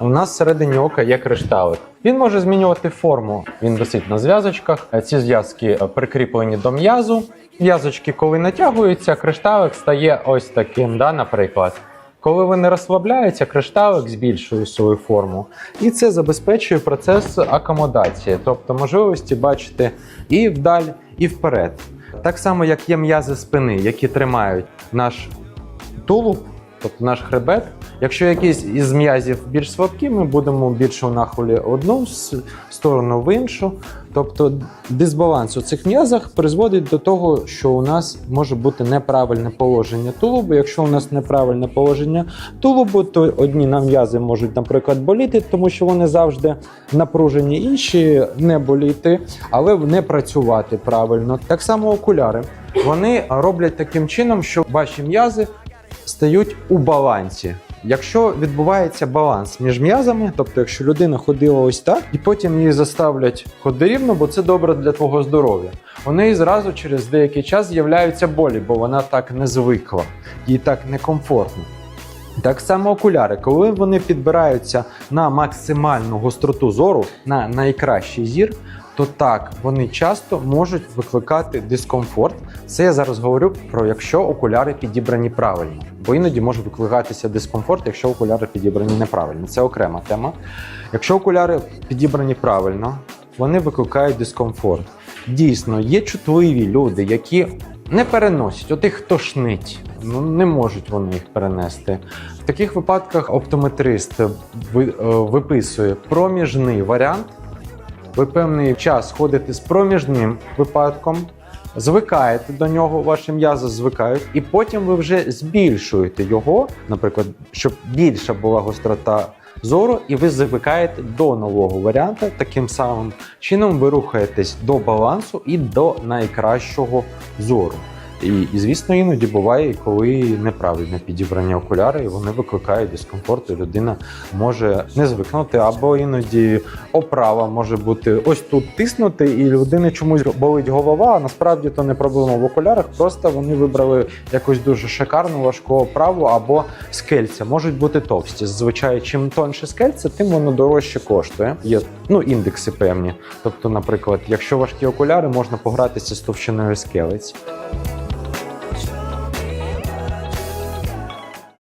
У нас всередині ока є кришталик. Він може змінювати форму. Він висить на зв'язочках. Ці зв'язки е, прикріплені до м'язу. В'язочки, коли натягуються, кришталик стає ось таким, да, наприклад. Коли вони розслабляються, кришталик збільшує свою форму, і це забезпечує процес акомодації, тобто можливості бачити і вдаль, і вперед. Так само, як є м'язи спини, які тримають наш тулуб, тобто наш хребет. Якщо якийсь із м'язів більш слабкі, ми будемо більше у нахилі одну сторону в іншу. Тобто дисбаланс у цих м'язах призводить до того, що у нас може бути неправильне положення тулубу. Якщо у нас неправильне положення тулубу, то одні нам м'язи можуть, наприклад, боліти, тому що вони завжди напружені, інші не боліти, але не працювати правильно. Так само окуляри. Вони роблять таким чином, що ваші м'язи стають у балансі. Якщо відбувається баланс між м'язами, тобто якщо людина ходила ось так, і потім її заставлять ходити рівно, бо це добре для твого здоров'я. У неї зразу через деякий час з'являються болі, бо вона так не звикла, їй так некомфортно. Так само окуляри, коли вони підбираються на максимальну гостроту зору, на найкращий зір, то так вони часто можуть викликати дискомфорт. Це я зараз говорю про якщо окуляри підібрані правильно, бо іноді може викликатися дискомфорт, якщо окуляри підібрані неправильно. Це окрема тема. Якщо окуляри підібрані правильно, вони викликають дискомфорт. Дійсно, є чутливі люди, які не переносять, от їх тошнить, ну не можуть вони їх перенести. В таких випадках оптометрист е, виписує проміжний варіант. Ви певний час ходите з проміжним випадком, звикаєте до нього, ваші м'язи звикають, і потім ви вже збільшуєте його, наприклад, щоб більша була гострота зору, і ви звикаєте до нового варіанту. Таким самим чином ви рухаєтесь до балансу і до найкращого зору. І, і звісно, іноді буває, коли неправильно підібрані окуляри, і вони викликають дискомфорт, і людина може не звикнути, або іноді оправа може бути ось тут тиснути, і людини чомусь болить голова. А насправді то не проблема в окулярах. Просто вони вибрали якусь дуже шикарну важку оправу або скельця. Можуть бути товсті. Зазвичай, чим тонше скельце, тим воно дорожче коштує. Є ну індекси певні. Тобто, наприклад, якщо важкі окуляри, можна погратися з товщиною скелець.